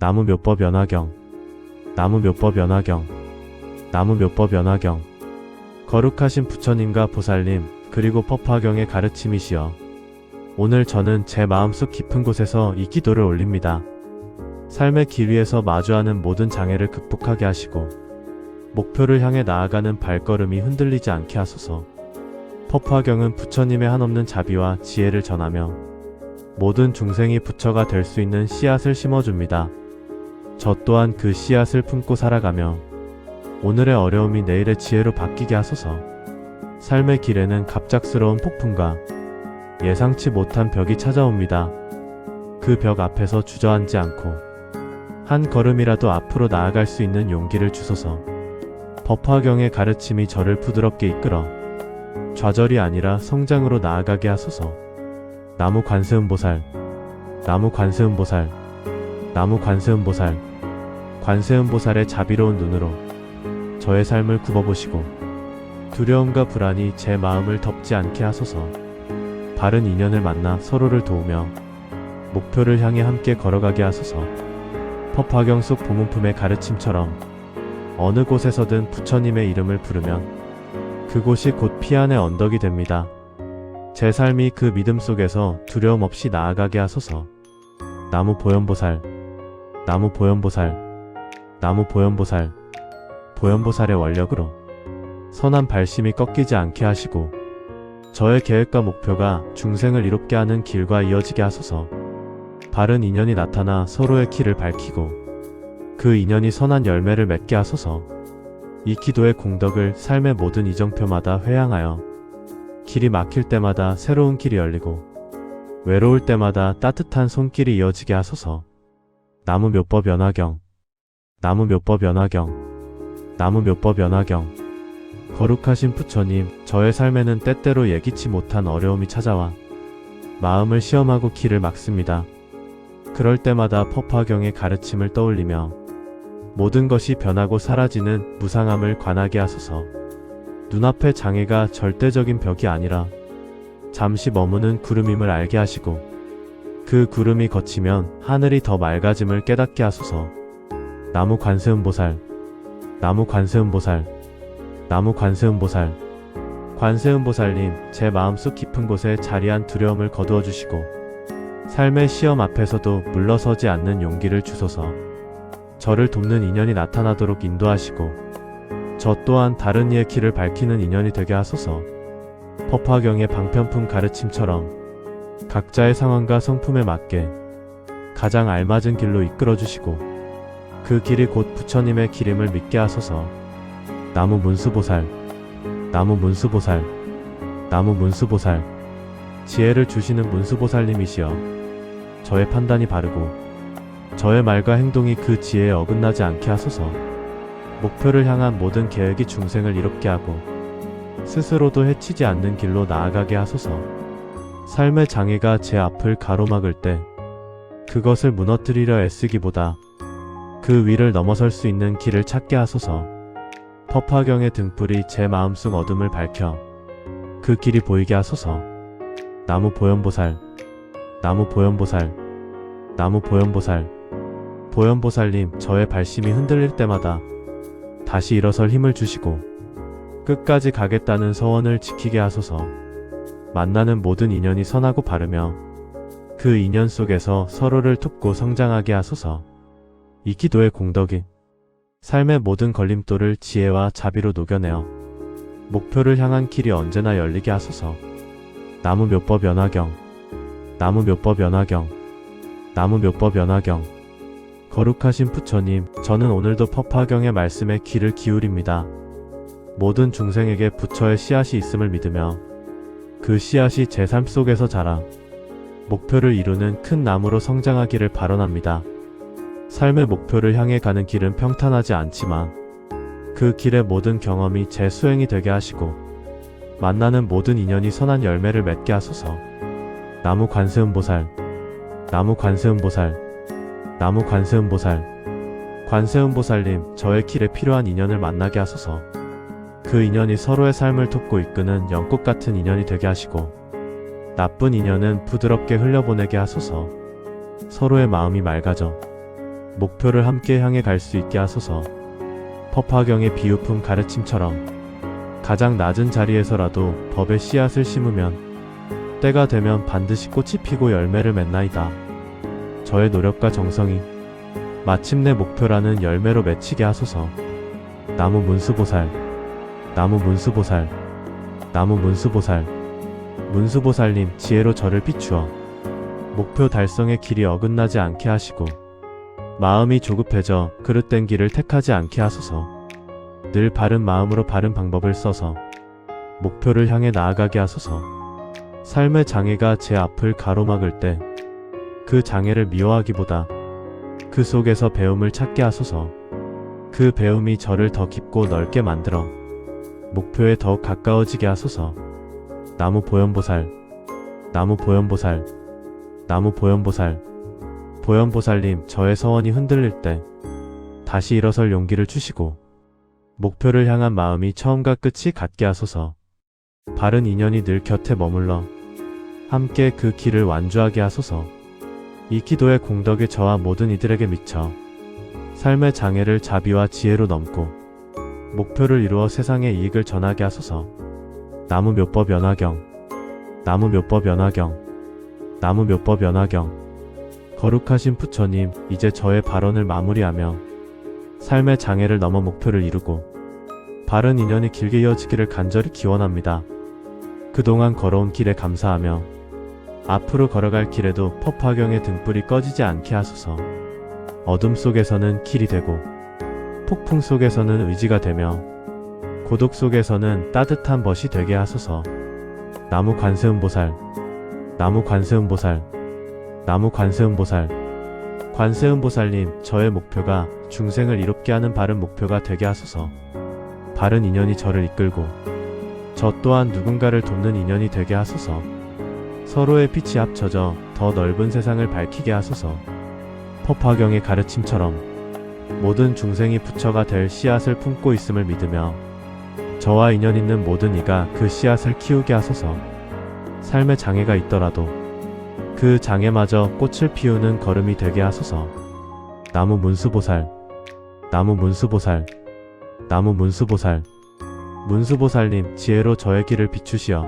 나무 묘법 연화경 나무 묘법 연화경 나무 묘법 연화경 거룩하신 부처님과 보살님 그리고 법화경의 가르침이시여 오늘 저는 제 마음속 깊은 곳에서 이 기도를 올립니다. 삶의 길 위에서 마주하는 모든 장애를 극복하게 하시고 목표를 향해 나아가는 발걸음이 흔들리지 않게 하소서. 법화경은 부처님의 한없는 자비와 지혜를 전하며 모든 중생이 부처가 될 수 있는 씨앗을 심어줍니다. 저 또한 그 씨앗을 품고 살아가며 오늘의 어려움이 내일의 지혜로 바뀌게 하소서. 삶의 길에는 갑작스러운 폭풍과 예상치 못한 벽이 찾아옵니다. 그 벽 앞에서 주저앉지 않고 한 걸음이라도 앞으로 나아갈 수 있는 용기를 주소서. 법화경의 가르침이 저를 부드럽게 이끌어 좌절이 아니라 성장으로 나아가게 하소서. 나무 관세음보살, 나무 관세음보살, 나무 관세음보살, 관세음보살의 자비로운 눈으로 저의 삶을 굽어보시고 두려움과 불안이 제 마음을 덮지 않게 하소서. 바른 인연을 만나 서로를 도우며 목표를 향해 함께 걸어가게 하소서. 법화경 속 보문품의 가르침처럼 어느 곳에서든 부처님의 이름을 부르면 그곳이 곧 피안의 언덕이 됩니다. 제 삶이 그 믿음 속에서 두려움 없이 나아가게 하소서. 나무 보현보살, 나무 보현보살, 나무 보현보살, 보현보살의 원력으로 선한 발심이 꺾이지 않게 하시고 저의 계획과 목표가 중생을 이롭게 하는 길과 이어지게 하소서. 바른 인연이 나타나 서로의 길을 밝히고 그 인연이 선한 열매를 맺게 하소서. 이 기도의 공덕을 삶의 모든 이정표마다 회양하여 길이 막힐 때마다 새로운 길이 열리고 외로울 때마다 따뜻한 손길이 이어지게 하소서. 나무 묘법 연화경 나무 묘법 연화경 나무 묘법 연화경 거룩하신 부처님 저의 삶에는 때때로 예기치 못한 어려움이 찾아와 마음을 시험하고 길을 막습니다. 그럴 때마다 법화경의 가르침을 떠올리며 모든 것이 변하고 사라지는 무상함을 관하게 하소서. 눈앞의 장애가 절대적인 벽이 아니라 잠시 머무는 구름임을 알게 하시고 그 구름이 걷히면 하늘이 더 맑아짐을 깨닫게 하소서. 나무 관세음보살, 나무 관세음보살, 나무 관세음보살, 관세음보살님, 제 마음속 깊은 곳에 자리한 두려움을 거두어 주시고 삶의 시험 앞에서도 물러서지 않는 용기를 주소서. 저를 돕는 인연이 나타나도록 인도하시고 저 또한 다른 이의 길을 밝히는 인연이 되게 하소서. 법화경의 방편품 가르침처럼 각자의 상황과 성품에 맞게 가장 알맞은 길로 이끌어 주시고 그 길이 곧 부처님의 길임을 믿게 하소서. 나무 문수보살, 나무 문수보살, 나무 문수보살, 지혜를 주시는 문수보살님이시여. 저의 판단이 바르고 저의 말과 행동이 그 지혜에 어긋나지 않게 하소서. 목표를 향한 모든 계획이 중생을 이롭게 하고 스스로도 해치지 않는 길로 나아가게 하소서. 삶의 장애가 제 앞을 가로막을 때 그것을 무너뜨리려 애쓰기보다 그 위를 넘어설 수 있는 길을 찾게 하소서. 법화경의 등불이 제 마음속 어둠을 밝혀 그 길이 보이게 하소서. 나무 보현보살, 나무 보현보살, 나무 보현보살, 보현보살님, 저의 발심이 흔들릴 때마다 다시 일어설 힘을 주시고 끝까지 가겠다는 서원을 지키게 하소서. 만나는 모든 인연이 선하고 바르며 그 인연 속에서 서로를 돕고 성장하게 하소서. 이 기도의 공덕이 삶의 모든 걸림돌을 지혜와 자비로 녹여내어 목표를 향한 길이 언제나 열리게 하소서. 나무 묘법 연화경, 나무 묘법 연화경, 나무 묘법 연화경. 거룩하신 부처님, 저는 오늘도 법화경의 말씀에 귀를 기울입니다. 모든 중생에게 부처의 씨앗이 있음을 믿으며 그 씨앗이 제 삶 속에서 자라 목표를 이루는 큰 나무로 성장하기를 발언합니다. 삶의 목표를 향해 가는 길은 평탄하지 않지만 그 길의 모든 경험이 제 수행이 되게 하시고 만나는 모든 인연이 선한 열매를 맺게 하소서. 나무 관세음보살, 나무 관세음보살, 나무 관세음보살, 관세음보살님, 저의 길에 필요한 인연을 만나게 하소서. 그 인연이 서로의 삶을 돕고 이끄는 연꽃 같은 인연이 되게 하시고 나쁜 인연은 부드럽게 흘려보내게 하소서. 서로의 마음이 맑아져 목표를 함께 향해 갈 수 있게 하소서. 법화경의 비유품 가르침처럼 가장 낮은 자리에서라도 법의 씨앗을 심으면 때가 되면 반드시 꽃이 피고 열매를 맺나이다. 저의 노력과 정성이 마침내 목표라는 열매로 맺히게 하소서. 나무 문수보살, 나무 문수보살, 나무 문수보살, 문수보살님 지혜로 저를 비추어 목표 달성의 길이 어긋나지 않게 하시고 마음이 조급해져 그릇된 길을 택하지 않게 하소서. 늘 바른 마음으로 바른 방법을 써서 목표를 향해 나아가게 하소서. 삶의 장애가 제 앞을 가로막을 때 그 장애를 미워하기보다 그 속에서 배움을 찾게 하소서. 그 배움이 저를 더 깊고 넓게 만들어 목표에 더욱 가까워지게 하소서. 나무 보현보살, 나무 보현보살, 나무 보현보살, 보현보살님 저의 서원이 흔들릴 때 다시 일어설 용기를 주시고 목표를 향한 마음이 처음과 끝이 같게 하소서. 바른 인연이 늘 곁에 머물러 함께 그 길을 완주하게 하소서. 이 기도의 공덕이 저와 모든 이들에게 미쳐 삶의 장애를 자비와 지혜로 넘고 목표를 이루어 세상의 이익을 전하게 하소서. 나무 묘법 연화경 나무 묘법 연화경 나무 묘법 연화경 거룩하신 부처님 이제 저의 발언을 마무리하며 삶의 장애를 넘어 목표를 이루고 바른 인연이 길게 이어지기를 간절히 기원합니다. 그동안 걸어온 길에 감사하며 앞으로 걸어갈 길에도 법화경의 등불이 꺼지지 않게 하소서. 어둠 속에서는 길이 되고 폭풍 속에서는 의지가 되며 고독 속에서는 따뜻한 벗이 되게 하소서. 나무 관세음보살, 나무 관세음보살, 나무 관세음보살, 관세음보살님, 저의 목표가 중생을 이롭게 하는 바른 목표가 되게 하소서. 바른 인연이 저를 이끌고 저 또한 누군가를 돕는 인연이 되게 하소서. 서로의 빛이 합쳐져 더 넓은 세상을 밝히게 하소서. 법화경의 가르침처럼 모든 중생이 부처가 될 씨앗을 품고 있음을 믿으며 저와 인연 있는 모든 이가 그 씨앗을 키우게 하소서. 삶의 장애가 있더라도 그 장애마저 꽃을 피우는 걸음이 되게 하소서. 나무 문수보살, 나무 문수보살, 나무 문수보살, 문수보살님 지혜로 저의 길을 비추시어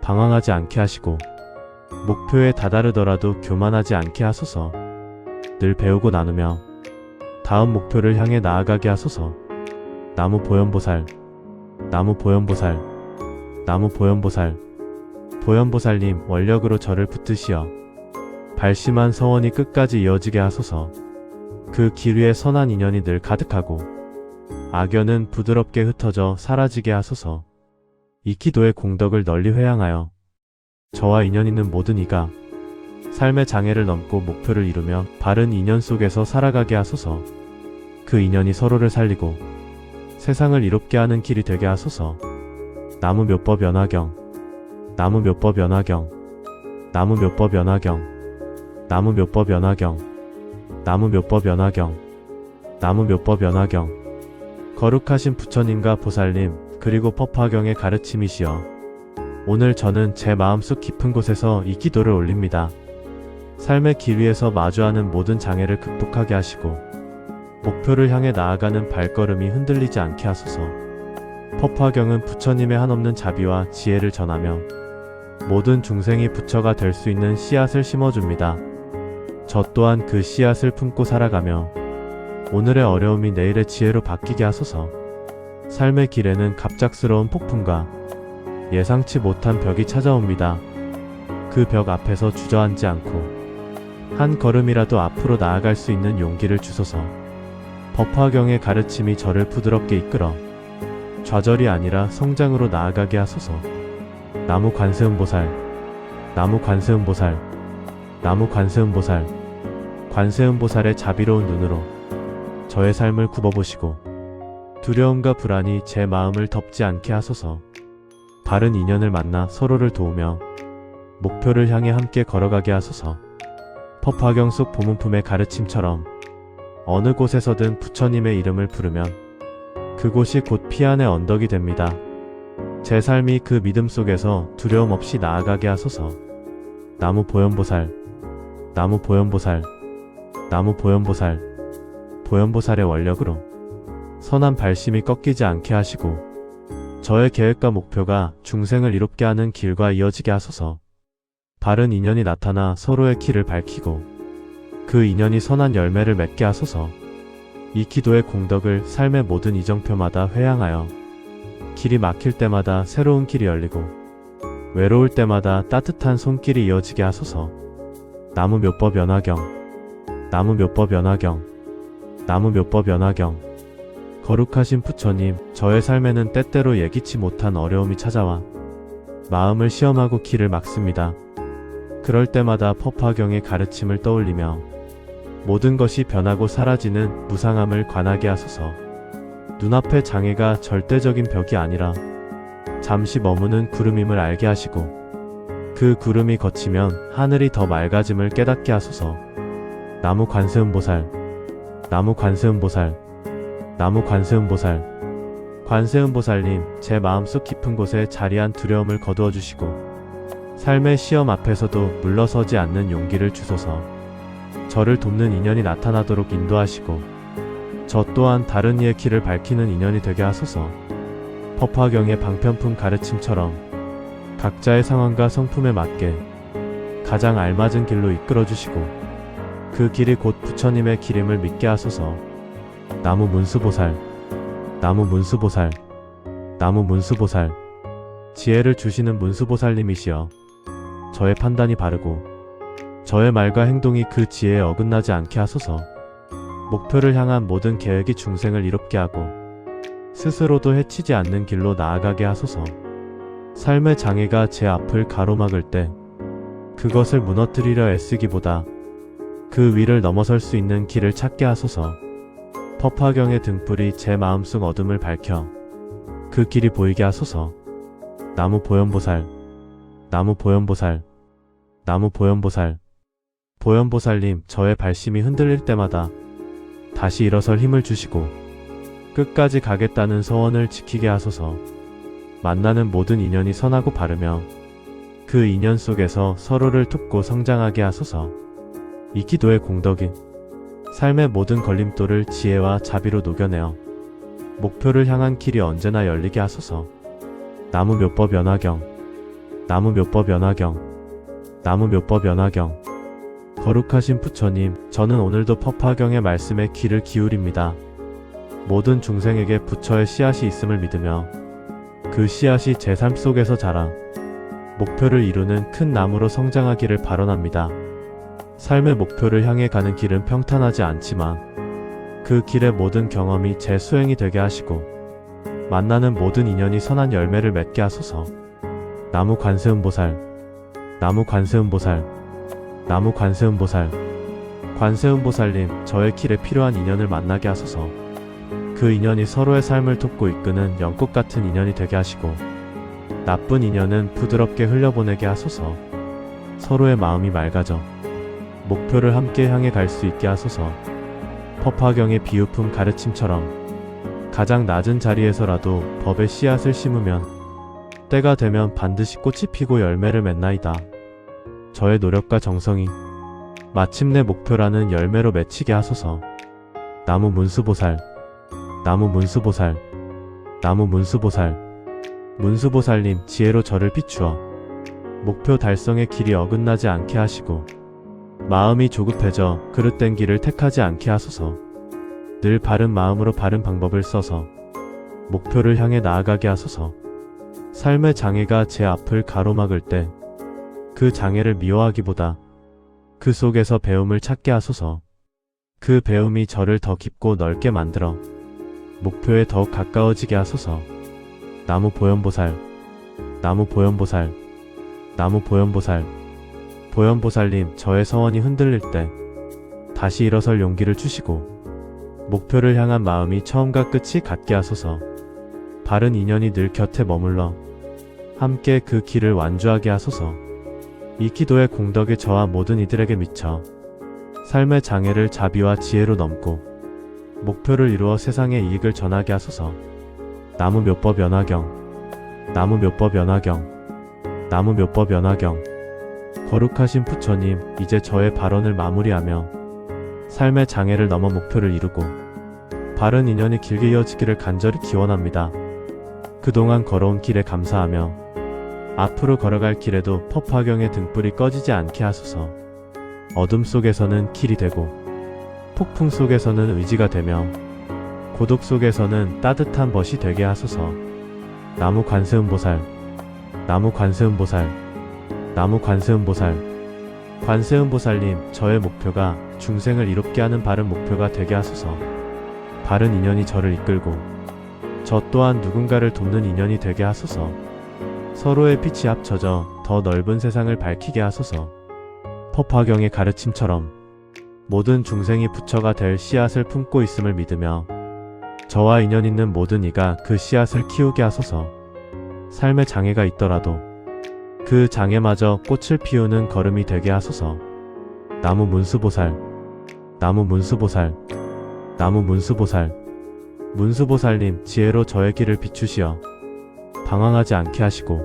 방황하지 않게 하시고 목표에 다다르더라도 교만하지 않게 하소서. 늘 배우고 나누며 다음 목표를 향해 나아가게 하소서. 나무 보현보살, 나무 보현보살, 나무 보현보살, 보현보살님 원력으로 저를 붙드시어 발심한 서원이 끝까지 이어지게 하소서. 그 길 위에 선한 인연이 늘 가득하고 악연은 부드럽게 흩어져 사라지게 하소서. 이 기도의 공덕을 널리 회양하여 저와 인연 있는 모든 이가 삶의 장애를 넘고 목표를 이루며 바른 인연 속에서 살아가게 하소서. 그 인연이 서로를 살리고 세상을 이롭게 하는 길이 되게 하소서. 나무 묘법 연화경, 나무 묘법 연화경, 나무 묘법 연화경, 나무 묘법 연화경, 나무 묘법 연화경, 나무 묘법 연화경. 거룩하신 부처님과 보살님, 그리고 법화경의 가르침이시여. 오늘 저는 제 마음속 깊은 곳에서 이 기도를 올립니다. 삶의 길 위에서 마주하는 모든 장애를 극복하게 하시고, 목표를 향해 나아가는 발걸음이 흔들리지 않게 하소서. 법화경은 부처님의 한없는 자비와 지혜를 전하며 모든 중생이 부처가 될 수 있는 씨앗을 심어줍니다. 저 또한 그 씨앗을 품고 살아가며 오늘의 어려움이 내일의 지혜로 바뀌게 하소서. 삶의 길에는 갑작스러운 폭풍과 예상치 못한 벽이 찾아옵니다. 그 벽 앞에서 주저앉지 않고 한 걸음이라도 앞으로 나아갈 수 있는 용기를 주소서. 법화경의 가르침이 저를 부드럽게 이끌어 좌절이 아니라 성장으로 나아가게 하소서. 나무 관세음보살, 나무 관세음보살, 나무 관세음보살, 관세음보살의 자비로운 눈으로 저의 삶을 굽어보시고 두려움과 불안이 제 마음을 덮지 않게 하소서. 바른 인연을 만나 서로를 도우며 목표를 향해 함께 걸어가게 하소서. 법화경 속 보문품의 가르침처럼 어느 곳에서든 부처님의 이름을 부르면 그곳이 곧 피안의 언덕이 됩니다. 제 삶이 그 믿음 속에서 두려움 없이 나아가게 하소서. 나무 보현보살, 나무 보현보살, 나무 보현보살, 보현보살의 원력으로 선한 발심이 꺾이지 않게 하시고 저의 계획과 목표가 중생을 이롭게 하는 길과 이어지게 하소서 바른 인연이 나타나 서로의 길을 밝히고 그 인연이 선한 열매를 맺게 하소서 이 기도의 공덕을 삶의 모든 이정표마다 회양하여 길이 막힐 때마다 새로운 길이 열리고 외로울 때마다 따뜻한 손길이 이어지게 하소서 나무 묘법 연화경 나무 묘법 연화경 나무 묘법 연화경 거룩하신 부처님 저의 삶에는 때때로 예기치 못한 어려움이 찾아와 마음을 시험하고 길을 막습니다. 그럴 때마다 퍼파경의 가르침을 떠올리며 모든 것이 변하고 사라지는 무상함을 관하게 하소서. 눈앞의 장애가 절대적인 벽이 아니라 잠시 머무는 구름임을 알게 하시고 그 구름이 거치면 하늘이 더 맑아짐을 깨닫게 하소서. 나무 관세음보살, 나무 관세음보살, 나무 관세음보살, 관세음보살님, 제 마음속 깊은 곳에 자리한 두려움을 거두어 주시고 삶의 시험 앞에서도 물러서지 않는 용기를 주소서. 저를 돕는 인연이 나타나도록 인도하시고 저 또한 다른 이의 길을 밝히는 인연이 되게 하소서. 법화경의 방편품 가르침처럼 각자의 상황과 성품에 맞게 가장 알맞은 길로 이끌어 주시고 그 길이 곧 부처님의 길임을 믿게 하소서. 나무 문수보살, 나무 문수보살, 나무 문수보살, 지혜를 주시는 문수보살님이시여. 저의 판단이 바르고 저의 말과 행동이 그 지혜에 어긋나지 않게 하소서. 목표를 향한 모든 계획이 중생을 이롭게 하고 스스로도 해치지 않는 길로 나아가게 하소서. 삶의 장애가 제 앞을 가로막을 때 그것을 무너뜨리려 애쓰기보다 그 위를 넘어설 수 있는 길을 찾게 하소서. 퍼파경의 등불이 제 마음속 어둠을 밝혀 그 길이 보이게 하소서. 나무 보현보살, 나무 보현보살, 나무 보현보살, 보현보살님, 저의 발심이 흔들릴 때마다 다시 일어설 힘을 주시고 끝까지 가겠다는 서원을 지키게 하소서. 만나는 모든 인연이 선하고 바르며 그 인연 속에서 서로를 돕고 성장하게 하소서. 이 기도의 공덕이 삶의 모든 걸림돌을 지혜와 자비로 녹여내어 목표를 향한 길이 언제나 열리게 하소서. 나무 묘법 연화경, 나무 묘법 연화경, 나무 묘법 연화경. 거룩하신 부처님, 저는 오늘도 법화경의 말씀에 귀를 기울입니다. 모든 중생에게 부처의 씨앗이 있음을 믿으며 그 씨앗이 제 삶 속에서 자라 목표를 이루는 큰 나무로 성장하기를 발언합니다. 삶의 목표를 향해 가는 길은 평탄하지 않지만 그 길의 모든 경험이 제 수행이 되게 하시고 만나는 모든 인연이 선한 열매를 맺게 하소서. 나무 관세음보살, 나무 관세음보살, 나무 관세음보살, 관세음보살님, 저의 길에 필요한 인연을 만나게 하소서. 그 인연이 서로의 삶을 돕고 이끄는 연꽃 같은 인연이 되게 하시고 나쁜 인연은 부드럽게 흘려보내게 하소서. 서로의 마음이 맑아져 목표를 함께 향해 갈 수 있게 하소서. 퍼파경의 비유품 가르침처럼 가장 낮은 자리에서라도 법의 씨앗을 심으면 때가 되면 반드시 꽃이 피고 열매를 맺나이다. 저의 노력과 정성이 마침내 목표라는 열매로 맺히게 하소서. 나무 문수보살, 나무 문수보살, 나무 문수보살, 문수보살님 지혜로 저를 비추어 목표 달성의 길이 어긋나지 않게 하시고 마음이 조급해져 그릇된 길을 택하지 않게 하소서. 늘 바른 마음으로 바른 방법을 써서 목표를 향해 나아가게 하소서. 삶의 장애가 제 앞을 가로막을 때 그 장애를 미워하기보다 그 속에서 배움을 찾게 하소서. 그 배움이 저를 더 깊고 넓게 만들어 목표에 더욱 가까워지게 하소서. 나무 보현보살, 나무 보현보살, 나무 보현보살. 보현보살님, 저의 서원이 흔들릴 때 다시 일어설 용기를 주시고 목표를 향한 마음이 처음과 끝이 같게 하소서. 바른 인연이 늘 곁에 머물러 함께 그 길을 완주하게 하소서. 이 기도의 공덕이 저와 모든 이들에게 미쳐 삶의 장애를 자비와 지혜로 넘고 목표를 이루어 세상의 이익을 전하게 하소서. 나무 묘법 연화경, 나무 묘법 연화경, 나무 묘법 연화경. 거룩하신 부처님, 이제 저의 발언을 마무리하며 삶의 장애를 넘어 목표를 이루고 바른 인연이 길게 이어지기를 간절히 기원합니다. 그동안 걸어온 길에 감사하며 앞으로 걸어갈 길에도 퍼파경의 등불이 꺼지지 않게 하소서. 어둠 속에서는 길이 되고 폭풍 속에서는 의지가 되며 고독 속에서는 따뜻한 벗이 되게 하소서. 나무 관세음보살, 나무 관세음보살, 나무 관세음보살. 관세음보살님, 저의 목표가 중생을 이롭게 하는 바른 목표가 되게 하소서. 바른 인연이 저를 이끌고 저 또한 누군가를 돕는 인연이 되게 하소서. 서로의 빛이 합쳐져 더 넓은 세상을 밝히게 하소서. 퍼파경의 가르침처럼 모든 중생이 부처가 될 씨앗을 품고 있음을 믿으며 저와 인연 있는 모든 이가 그 씨앗을 키우게 하소서. 삶에 장애가 있더라도 그 장애마저 꽃을 피우는 걸음이 되게 하소서. 나무 문수보살, 나무 문수보살, 나무 문수보살, 문수보살님 지혜로 저의 길을 비추시어 방황하지 않게 하시고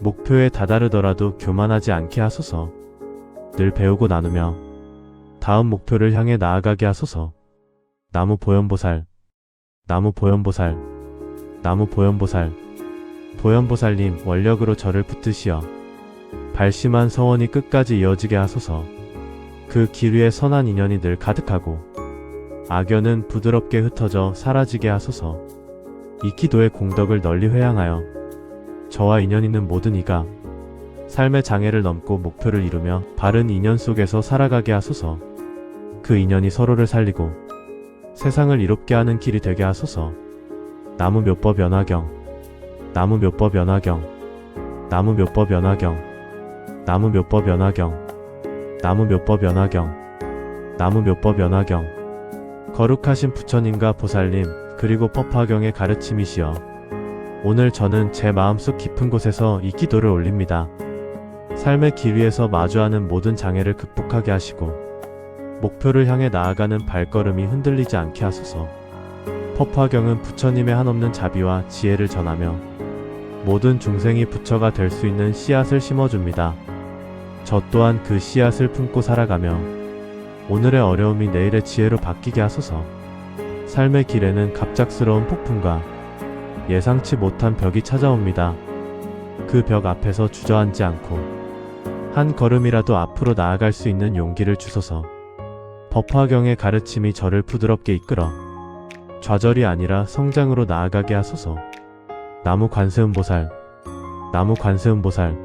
목표에 다다르더라도 교만하지 않게 하소서. 늘 배우고 나누며 다음 목표를 향해 나아가게 하소서. 나무 보현보살, 나무 보현보살, 나무 보현보살, 보현보살님 원력으로 저를 붙드시어 발심한 서원이 끝까지 이어지게 하소서. 그 길 위에 선한 인연이 늘 가득하고 악연은 부드럽게 흩어져 사라지게 하소서. 이 기도의 공덕을 널리 회양하여 저와 인연 있는 모든 이가 삶의 장애를 넘고 목표를 이루며 바른 인연 속에서 살아가게 하소서. 그 인연이 서로를 살리고 세상을 이롭게 하는 길이 되게 하소서. 나무 묘법 연화경, 나무 묘법 연화경, 나무 묘법 연화경, 나무 묘법 연화경, 나무 묘법 연화경, 나무 묘법 연화경. 거룩하신 부처님과 보살님, 그리고 법화경의 가르침이시여. 오늘 저는 제 마음속 깊은 곳에서 이 기도를 올립니다. 삶의 길 위에서 마주하는 모든 장애를 극복하게 하시고, 목표를 향해 나아가는 발걸음이 흔들리지 않게 하소서. 법화경은 부처님의 한없는 자비와 지혜를 전하며, 모든 중생이 부처가 될 수 있는 씨앗을 심어줍니다. 저 또한 그 씨앗을 품고 살아가며, 오늘의 어려움이 내일의 지혜로 바뀌게 하소서. 삶의 길에는 갑작스러운 폭풍과 예상치 못한 벽이 찾아옵니다. 그 벽 앞에서 주저앉지 않고 한 걸음이라도 앞으로 나아갈 수 있는 용기를 주소서. 법화경의 가르침이 저를 부드럽게 이끌어 좌절이 아니라 성장으로 나아가게 하소서. 나무 관세음보살, 나무 관세음보살,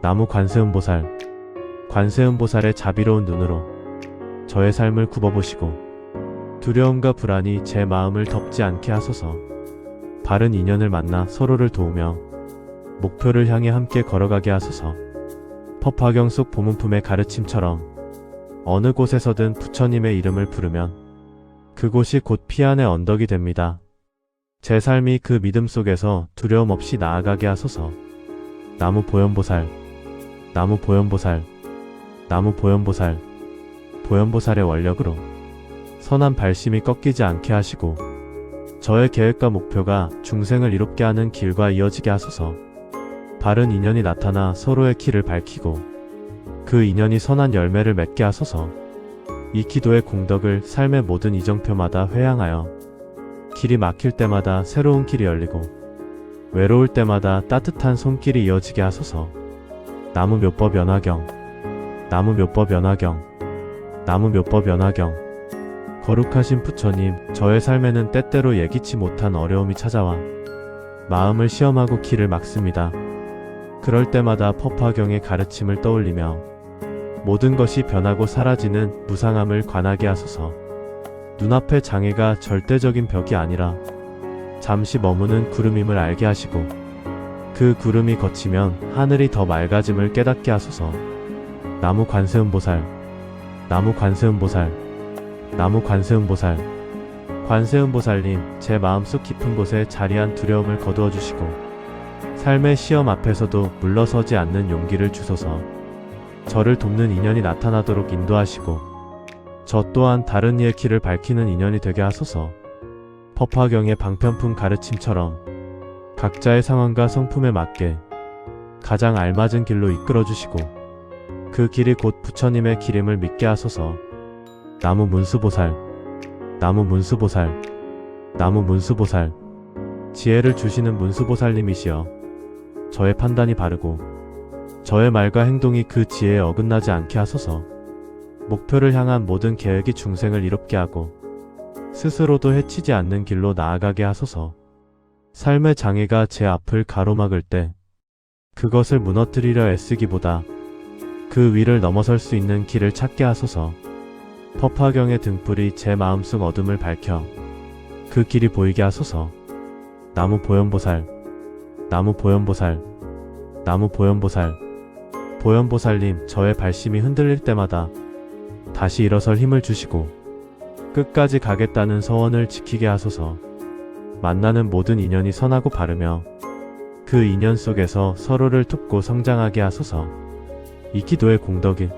나무 관세음보살, 관세음보살의 자비로운 눈으로 저의 삶을 굽어보시고 두려움과 불안이 제 마음을 덮지 않게 하소서. 바른 인연을 만나 서로를 도우며 목표를 향해 함께 걸어가게 하소서. 법화경 속 보문품의 가르침처럼 어느 곳에서든 부처님의 이름을 부르면 그곳이 곧 피안의 언덕이 됩니다. 제 삶이 그 믿음 속에서 두려움 없이 나아가게 하소서. 나무 보현보살, 나무 보현보살, 나무 보현보살, 보현보살의 원력으로 선한 발심이 꺾이지 않게 하시고 저의 계획과 목표가 중생을 이롭게 하는 길과 이어지게 하소서. 바른 인연이 나타나 서로의 길을 밝히고 그 인연이 선한 열매를 맺게 하소서. 이 기도의 공덕을 삶의 모든 이정표마다 회양하여 길이 막힐 때마다 새로운 길이 열리고 외로울 때마다 따뜻한 손길이 이어지게 하소서. 나무 묘법 연화경, 나무 묘법 연화경, 나무 묘법 연화경. 거룩하신 부처님, 저의 삶에는 때때로 예기치 못한 어려움이 찾아와 마음을 시험하고 길을 막습니다. 그럴 때마다 법화경의 가르침을 떠올리며 모든 것이 변하고 사라지는 무상함을 관하게 하소서. 눈앞의 장애가 절대적인 벽이 아니라 잠시 머무는 구름임을 알게 하시고 그 구름이 거치면 하늘이 더 맑아짐을 깨닫게 하소서. 나무 관세음보살, 나무 관세음보살, 나무 관세음보살, 관세음보살님, 제 마음속 깊은 곳에 자리한 두려움을 거두어 주시고 삶의 시험 앞에서도 물러서지 않는 용기를 주소서. 저를 돕는 인연이 나타나도록 인도하시고 저 또한 다른 이의 길을 밝히는 인연이 되게 하소서. 법화경의 방편품 가르침처럼 각자의 상황과 성품에 맞게 가장 알맞은 길로 이끌어 주시고 그 길이 곧 부처님의 길임을 믿게 하소서. 나무 문수보살, 나무 문수보살, 나무 문수보살, 지혜를 주시는 문수보살님이시여. 저의 판단이 바르고, 저의 말과 행동이 그 지혜에 어긋나지 않게 하소서. 목표를 향한 모든 계획이 중생을 이롭게 하고, 스스로도 해치지 않는 길로 나아가게 하소서. 삶의 장애가 제 앞을 가로막을 때, 그것을 무너뜨리려 애쓰기보다 그 위를 넘어설 수 있는 길을 찾게 하소서. 법화경의 등불이 제 마음속 어둠을 밝혀 그 길이 보이게 하소서. 나무 보현보살, 나무 보현보살, 나무 보현보살, 보현보살님, 저의 발심이 흔들릴 때마다 다시 일어설 힘을 주시고 끝까지 가겠다는 서원을 지키게 하소서. 만나는 모든 인연이 선하고 바르며 그 인연 속에서 서로를 돕고 성장하게 하소서. 이 기도의 공덕이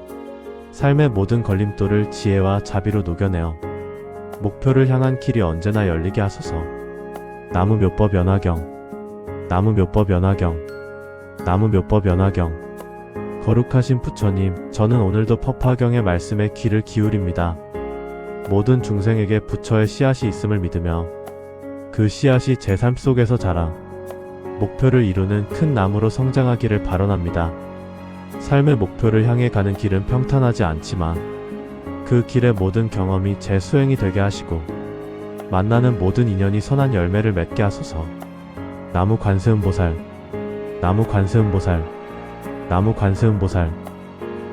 삶의 모든 걸림돌을 지혜와 자비로 녹여내어 목표를 향한 길이 언제나 열리게 하소서. 나무 묘법 연화경, 나무 묘법 연화경, 나무 묘법 연화경. 거룩하신 부처님, 저는 오늘도 법화경의 말씀에 귀를 기울입니다. 모든 중생에게 부처의 씨앗이 있음을 믿으며 그 씨앗이 제 삶 속에서 자라 목표를 이루는 큰 나무로 성장하기를 발언합니다. 삶의 목표를 향해 가는 길은 평탄하지 않지만 그 길의 모든 경험이 제 수행이 되게 하시고 만나는 모든 인연이 선한 열매를 맺게 하소서. 나무 관세음보살, 나무 관세음보살, 나무 관세음보살,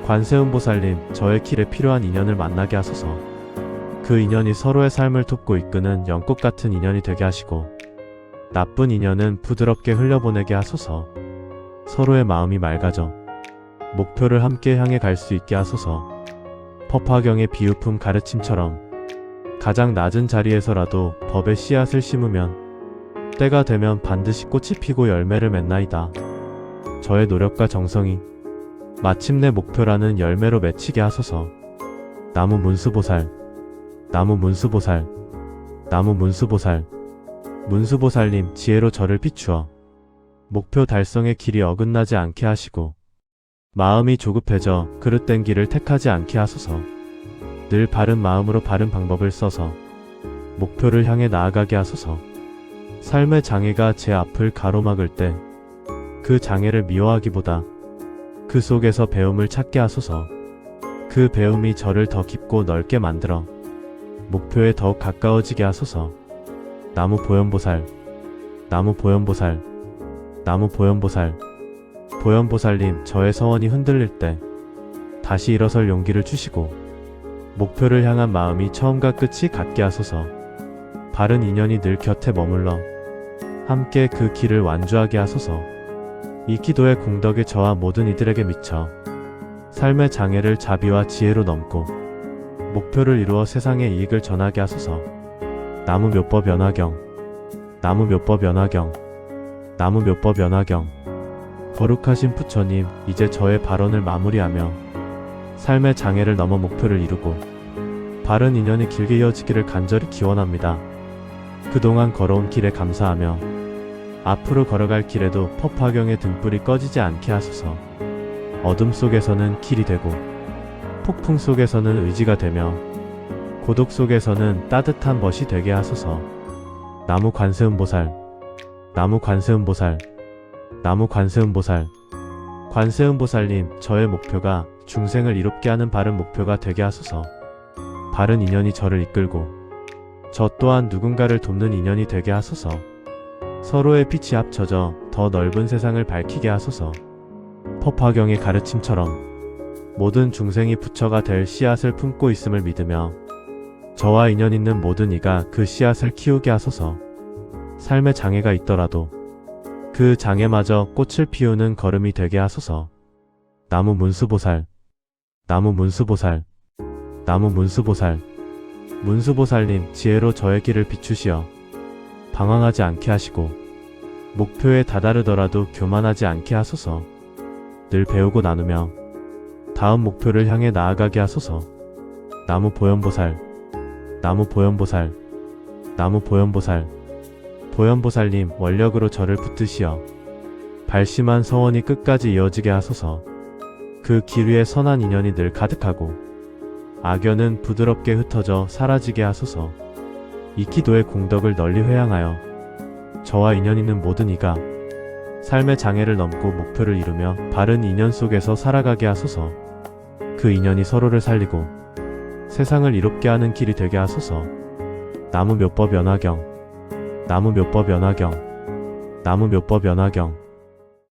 관세음보살님, 저의 길에 필요한 인연을 만나게 하소서. 그 인연이 서로의 삶을 돕고 이끄는 연꽃 같은 인연이 되게 하시고 나쁜 인연은 부드럽게 흘려보내게 하소서. 서로의 마음이 맑아져 목표를 함께 향해 갈 수 있게 하소서. 법화경의 비유품 가르침처럼 가장 낮은 자리에서라도 법의 씨앗을 심으면 때가 되면 반드시 꽃이 피고 열매를 맺나이다. 저의 노력과 정성이 마침내 목표라는 열매로 맺히게 하소서. 나무 문수보살, 나무 문수보살, 나무 문수보살, 문수보살님 지혜로 저를 비추어 목표 달성의 길이 어긋나지 않게 하시고 마음이 조급해져 그릇된 길을 택하지 않게 하소서. 늘 바른 마음으로 바른 방법을 써서 목표를 향해 나아가게 하소서. 삶의 장애가 제 앞을 가로막을 때 그 장애를 미워하기보다 그 속에서 배움을 찾게 하소서. 그 배움이 저를 더 깊고 넓게 만들어 목표에 더욱 가까워지게 하소서. 나무 보현보살, 나무 보현보살, 나무 보현보살, 보현보살님, 저의 서원이 흔들릴 때 다시 일어설 용기를 주시고 목표를 향한 마음이 처음과 끝이 같게 하소서. 바른 인연이 늘 곁에 머물러 함께 그 길을 완주하게 하소서. 이 기도의 공덕이 저와 모든 이들에게 미쳐 삶의 장애를 자비와 지혜로 넘고 목표를 이루어 세상의 이익을 전하게 하소서. 나무 묘법 연화경, 나무 묘법 연화경, 나무 묘법 연화경. 거룩하신 부처님, 이제 저의 발언을 마무리하며 삶의 장애를 넘어 목표를 이루고 바른 인연이 길게 이어지기를 간절히 기원합니다. 그동안 걸어온 길에 감사하며 앞으로 걸어갈 길에도 법화경의 등불이 꺼지지 않게 하소서. 어둠 속에서는 길이 되고 폭풍 속에서는 의지가 되며 고독 속에서는 따뜻한 멋이 되게 하소서. 나무 관세음보살, 나무 관세음보살, 나무 관세음보살, 관세음보살님, 저의 목표가 중생을 이롭게 하는 바른 목표가 되게 하소서. 바른 인연이 저를 이끌고 저 또한 누군가를 돕는 인연이 되게 하소서. 서로의 빛이 합쳐져 더 넓은 세상을 밝히게 하소서. 법화경의 가르침처럼 모든 중생이 부처가 될 씨앗을 품고 있음을 믿으며 저와 인연 있는 모든 이가 그 씨앗을 키우게 하소서. 삶의 장애가 있더라도 그 장애마저 꽃을 피우는 걸음이 되게 하소서. 나무 문수보살, 나무 문수보살, 나무 문수보살, 문수보살님 지혜로 저의 길을 비추시어 방황하지 않게 하시고 목표에 다다르더라도 교만하지 않게 하소서. 늘 배우고 나누며 다음 목표를 향해 나아가게 하소서. 나무 보현보살, 나무 보현보살, 나무 보현보살, 보현보살님 원력으로 저를 붙드시어 발심한 서원이 끝까지 이어지게 하소서. 그 길 위에 선한 인연이 늘 가득하고 악연은 부드럽게 흩어져 사라지게 하소서. 이키도의 공덕을 널리 회양하여 저와 인연 있는 모든 이가 삶의 장애를 넘고 목표를 이루며 바른 인연 속에서 살아가게 하소서. 그 인연이 서로를 살리고 세상을 이롭게 하는 길이 되게 하소서. 나무 묘법 연화경 나무 묘법 연화경 나무 묘법 연화경